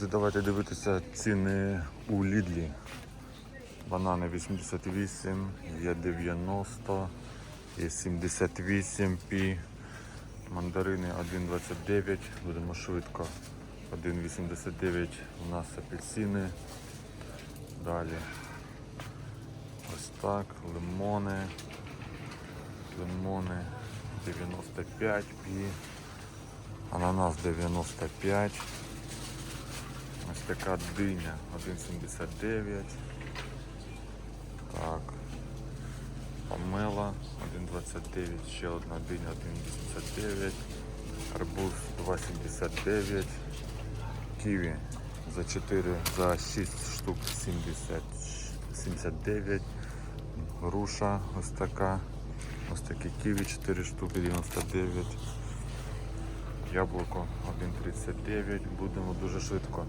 Друзі, давайте дивитися ціни у Лідлі. Банани 88, є 90, є 78 пі. Мандарини 1,29, будемо швидко. 1,89 у нас апельсини. Далі. Ось так, лимони. Лимони 95 пі. Ананас 95. Ось така диня 1,79. Так. Помела 1,29, ще одна диня 1,89. Арбуз 2,79. Ківі за 4, за 6 штук 70, 79. Груша ось така. Ось такі ківі 4 штуки 99. Яблуко 1,39. Будемо дуже швидко.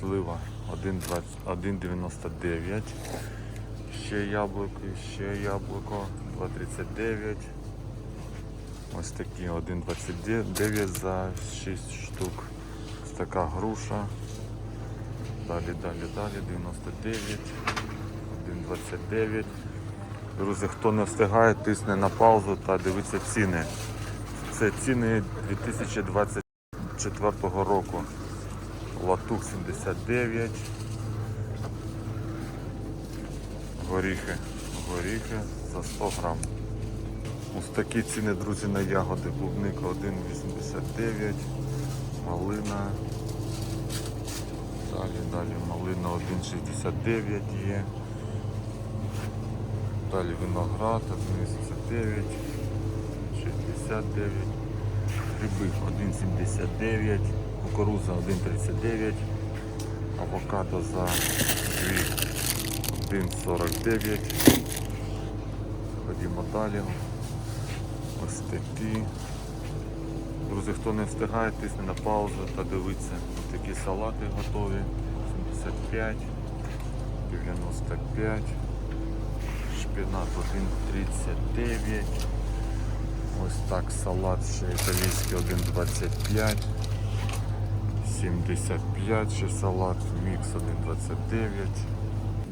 Слива 1,99. Ще яблуко, ще яблуко 2,39. Ось такі 1,29 за 6 штук. Ось така груша. Далі, далі, далі, 99, 1,29. Друзі, хто не встигає, тисне на паузу та дивиться ціни. Це ціни 2024 року. Латук 79. Горіхи. Горіхи за 100 грам. Ось такі ціни, друзі, на ягоди. Клубника 1,89. Малина. Далі, далі малина 1,69 є. Далі виноград 1,89, 69, гриби 1,79, кукуруза 1,39, авокадо за 2 1,49. Ходімо далі. Ось такі. Друзі, хто не встигає, тисне на паузу та дивиться. Ось такі салати готові. 75, 95, шпінат 1,39. Ось так салат ще італійський 1,25. 75 ще салат, мікс 1,29.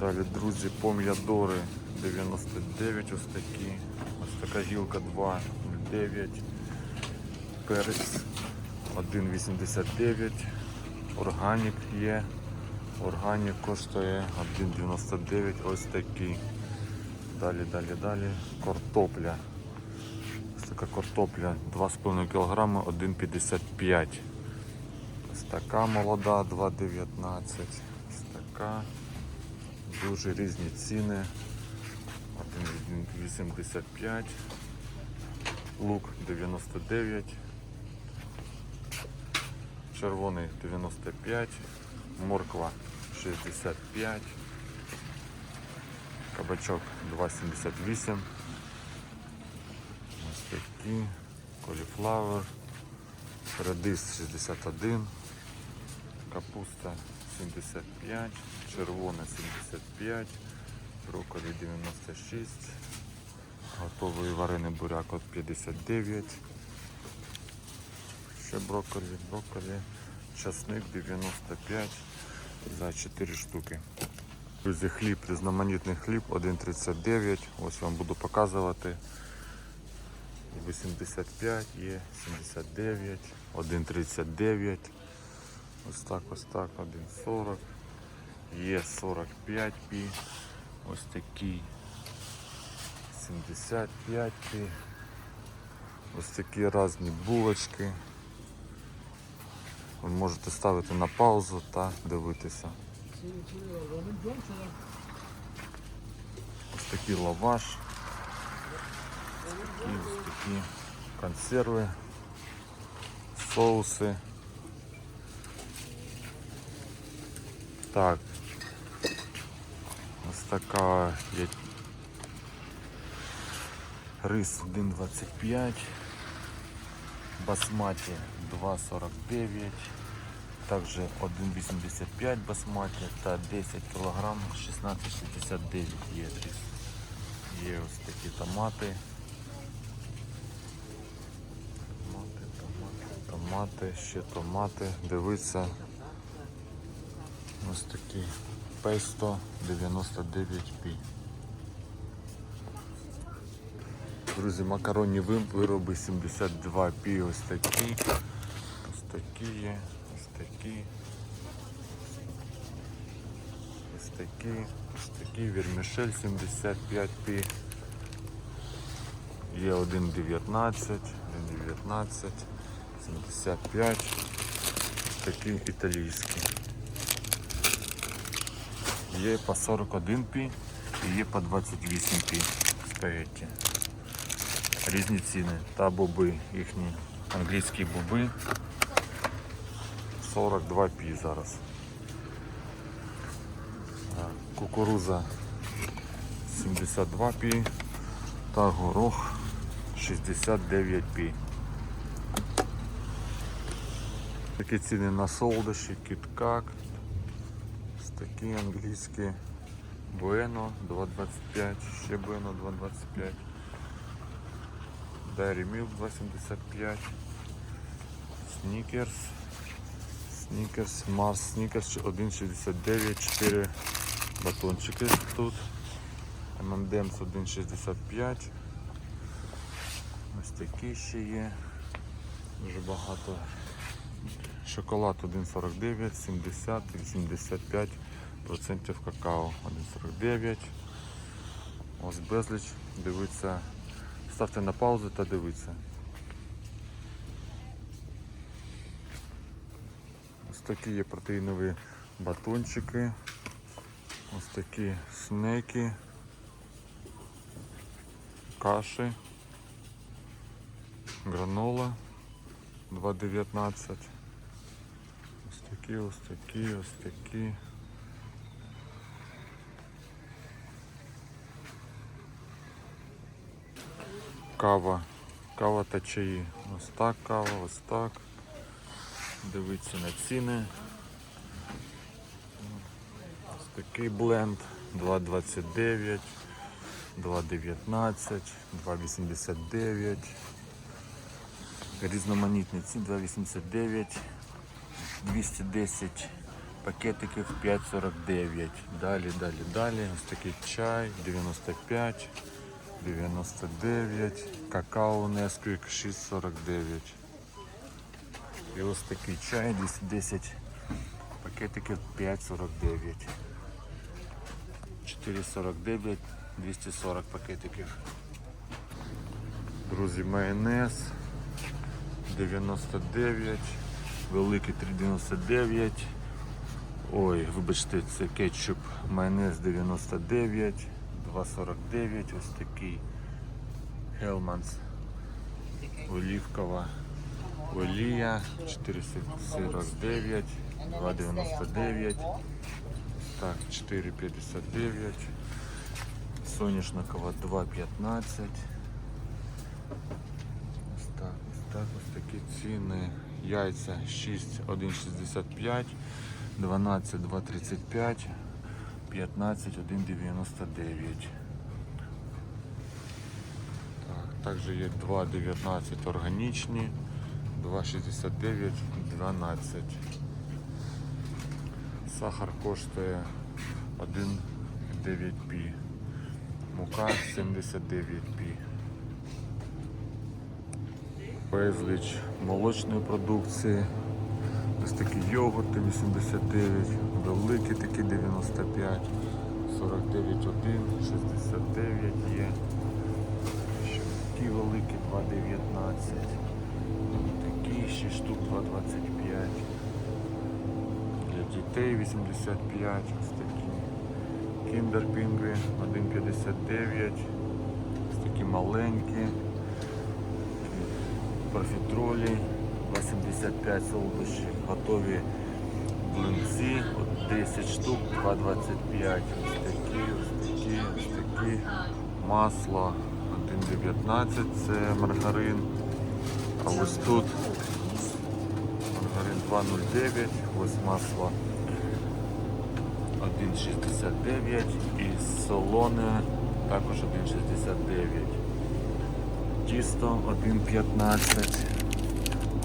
Далі, друзі, пом'ядори 99 ось такі. Ось така гілка 2,09 перець 1,89. Органік є. Органік коштує 1,99. Ось такий. Далі, далі, далі. Картопля. Ось така картопля 2,5 кг, 1,55. Ось така молода 2,19. Ось така. Дуже різні ціни. 1,85. Лук 99. Червоний 95. Морква 65. Кабачок 2,78. Ось такі. Коліфлавер. Редис 61. Капуста 75. Червона 75. Брокколі 96. Готовий варений буряк от 59. Ще брокколі, брокколі. Часник 95 за 4 штуки. Друзі, хліб, різноманітний хліб 1,39. Ось вам буду показувати. 85 є, 79, 1,39. Ось так, ось так, 1,40. Є 45 пі. Ось такий 75 пі. Ось такі різні булочки. Ви можете ставити на паузу та дивитися. Ось такий лаваш. Такі, ось такі консерви, соуси. Так. Ось така є рис 1,25, басматі 2,49, також 1,85 басматі та 10 кг 16,69 є рис. Є ось такі томати. Томати, томати, ще томати. Дивіться. Ось такі песто 99p. Друзі, макаронні ви- вироби 72p. Ось такі. Ось такі є. Ось такі. Ось такі. Ось такі. Вірмішель 75p. Є 1,19, 1,19, 75. Ось такі італійські. Є по 41p і є по 28p спагетті. Різні ціни. Та боби, їхні англійські боби. 42p зараз. Кукуруза 72p та горох 69p. Такі ціни на солодощі, кіткак. Такі англійські Bueno 2,25, ще Bueno 2,25. Dairy Milk 2,75. Snickers. Snickers, Mars Snickers 1,69, 4 батончики тут. M&M's 1,65. Ось такі ще є. Дуже багато. Шоколад 1,49, 70, 85 процентів какао 1,49. Ось безліч. Дивіться. Ставте на паузу та дивіться. Ось такі є протеїнові батончики. Ось такі снеки. Каші. Гранола 2,19. Ось такі, ось такі, ось такі. Кава. Кава та чаї. Ось так кава, ось так. Дивіться на ціни. Ось такий бленд 2,29, 2,19, 2,89. Різноманітні ці 2,89, 210 пакетиків 5,49. Далі, далі, далі. Ось такий чай 95, 99, какао Nesquik 6,49. І ось такий чай 210 пакетиків 5,49. 4,49, 240 пакетиків. Друзі, майонез 99, великий 3,99. Ой, вибачте, це кетчуп майонез 99, 2,49, ось такий Hellmann's олівкова олія 449, 2,99. Так, 4,59. Соняшникова 2,15. Ось так, ось так, ось такі ціни. Яйця 6, 1,65, 12, 2,35, 15, 1,99. Так, також є 2,19 органічні, 2,69, 12. Сахар коштує 1,9p. Мука 79p. Безліч молочної продукції. Ось такі йогурти 89, великі такі 95, 49, 1, 69 є. Ще такі великі 2,19. Такі 6 штук 2,25 для дітей 85, ось такі. Pingви 1,59. Ось такі маленькі. Профітролі 85 солодощі. Готові блинці, от 10 штук, 2,25. Ось такі, ось такі, ось такі. Масло 1,19 це маргарин. А ось тут Маргарин 2,09, ось масло 1,69 і солоне також 1,69. Тісто 1,15.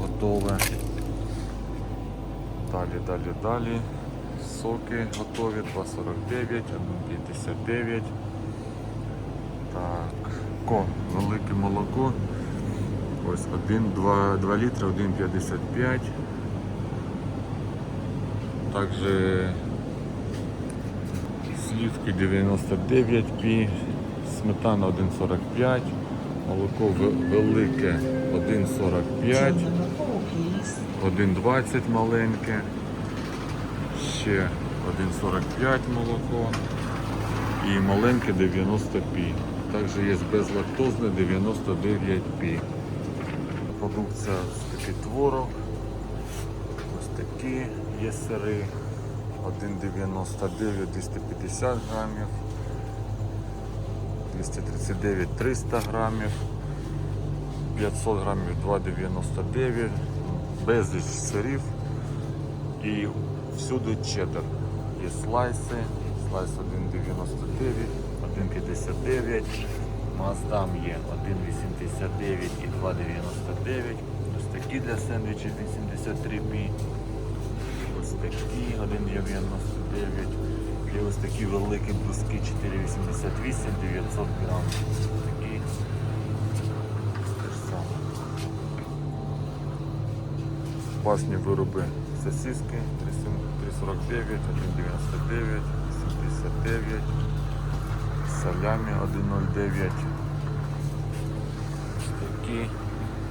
Готове. Далі, далі, далі. Соки готові 2,49, 1,59. Так, ко, велике молоко. Ось 1, 2, 2 літри, 1,55. Також сливки 99 пі, сметана 1,45, молоко велике 1,45. 1,20 маленьке, ще 1,45 молоко і маленьке 90 пі. Також є безлактозне 99 пі. Продукція такий творог. Ось такі є сири. 1,99 250 грамів. 239 300 грамів. 500 грамів 2,99, безліч сирів і всюди чеддер. Є слайси, слайс 1,99, 1,59, маздам є 1,89 і 2,99. Ось такі для сендвічів 83 бі. Ось такі 1,99. І ось такі великі бруски 4,88, 900 грам. Такі те ж саме. Власні вироби сосиски 349, 1,99, 79, салямі 1,09. Ось Такі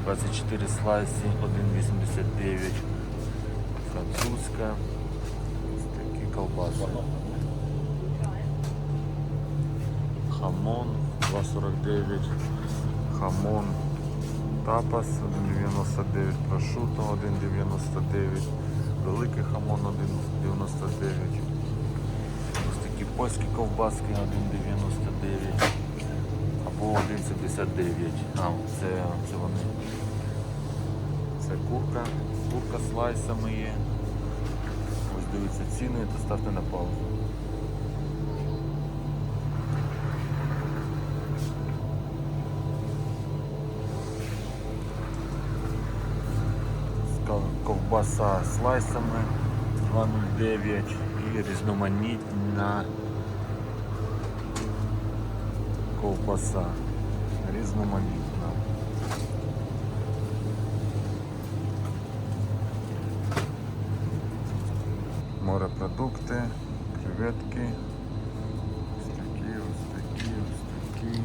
24 слайси 1,89. Французька. Ось такі колбаси. Хамон 2,49. Хамон Тапас 1,99, прошуто 1,99, великий хамон 1,99. Ось такі польські ковбаски 1,99 або 1,79. А, це, це вони. Це курка. Курка слайсами є. Ось дивіться ціни, то ставте на паузу. Ковбаса слайсами 2,09 і різноманітна ковбаса. Різноманітна. Морепродукти, креветки. Ось такі, ось такі, ось такі.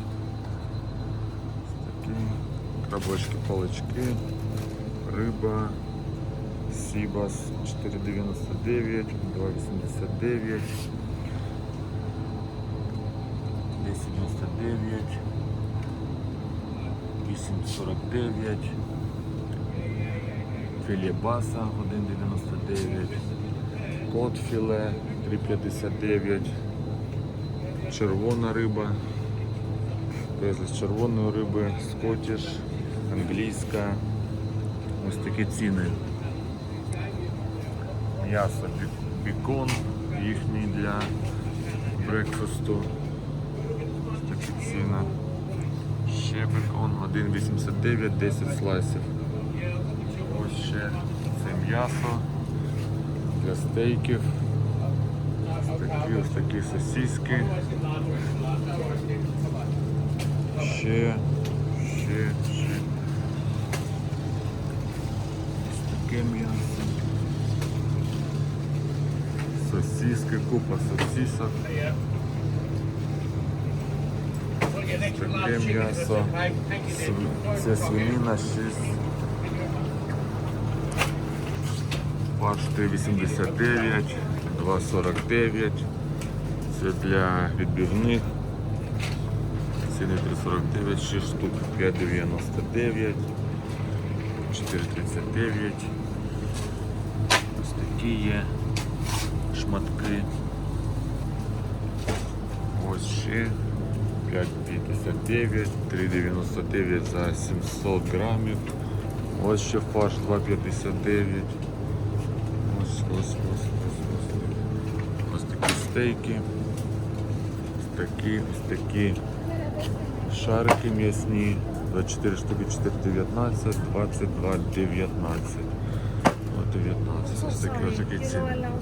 Ось такі. Крабочки, палички, риба, Сібас 4,99, 2,89, 10,99, 8,49, філе баса 1,99, кот філе 3,59, червона риба, безліч червоної риби, скотіш, англійська. Ось такі ціни. М'ясо бі- бікон їхній для брекфасту. Такі ціни. Ще бекон 1,89, 10 слайсів. Ось ще це м'ясо для стейків. Такі ось такі сосиски. Ще, ще, ще. Ось таке м'ясо. Сосиски, купа сосисок. Таке м'ясо. Це свинина 6. Фарш 3,89, 2,49. Це для відбивних. Ціни 3,49, 6 штук 5,99, 4,39. Ось такі є шматки. Ось ще 5,59, 3,99 за 700 грамів. Ось ще фарш 2,59. Ось, ось, ось, ось, ось. Ось такі стейки. Ось такі, ось такі шарики м'ясні. 24 штуки 4,19, 22, 19. От 19. Ось такі ось такі ціни.